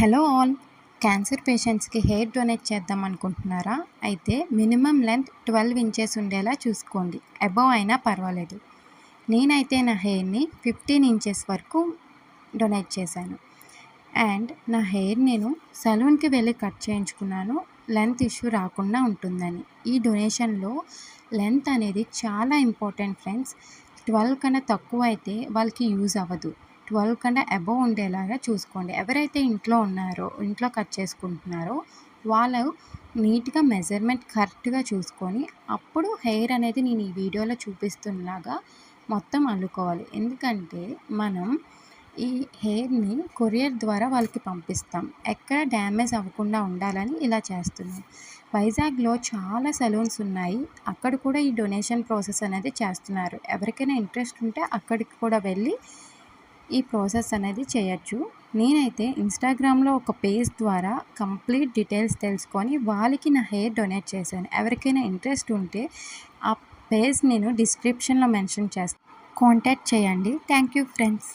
Hello all. Cancer పేషెంట్స్కి hair donate చేద్దాం అనుకుంటున్నారా? అయితే మినిమం లెంత్ ట్వెల్వ్ ఇంచెస్ ఉండేలా చూసుకోండి. అబవ్ అయినా పర్వాలేదు. నేనైతే నా హెయిర్ని ఫిఫ్టీన్ ఇంచెస్ వరకు డొనేట్ చేశాను. అండ్ నా హెయిర్ నేను సలూన్కి వెళ్ళి కట్ చేయించుకున్నాను. లెంత్ ఇష్యూ రాకుండా ఉంటుందని. ఈ డొనేషన్లో లెంత్ అనేది చాలా ఇంపార్టెంట్ ఫ్రెండ్స్. ట్వెల్వ్ కన్నా తక్కువ అయితే వాళ్ళకి యూజ్ అవ్వదు. ట్వెల్వ్ కంటే అబవ్ ఉండేలాగా చూసుకోండి. ఎవరైతే ఇంట్లో ఉన్నారో ఇంట్లో కట్ చేసుకుంటున్నారో వాళ్ళు నీట్గా మెజర్మెంట్ కరెక్ట్గా చూసుకొని అప్పుడు హెయిర్ అనేది నేను ఈ వీడియోలో చూపిస్తున్నలాగా మొత్తం అల్లుకోవాలి. ఎందుకంటే మనం ఈ హెయిర్ని కొరియర్ ద్వారా వాళ్ళకి పంపిస్తాం. ఎక్కడ డ్యామేజ్ అవ్వకుండా ఉండాలని ఇలా చేస్తున్నాం. వైజాగ్లో చాలా సెలూన్స్ ఉన్నాయి. అక్కడ కూడా ఈ డొనేషన్ ప్రాసెస్ అనేది చేస్తున్నారు. ఎవరికైనా ఇంట్రెస్ట్ ఉంటే అక్కడికి కూడా వెళ్ళి ఈ ప్రాసెస్ అనేది చేయొచ్చు. నేనైతే ఇన్స్టాగ్రామ్లో ఒక పేజ్ ద్వారా కంప్లీట్ డీటెయిల్స్ తెలుసుకొని వాళ్ళకి నా హెయిర్ డొనేట్ చేశాను. ఎవరికైనా ఇంట్రెస్ట్ ఉంటే ఆ పేజ్ నేను డిస్క్రిప్షన్లో మెన్షన్ చేస్తాను కాంటాక్ట్ చేయండి. Thank you friends.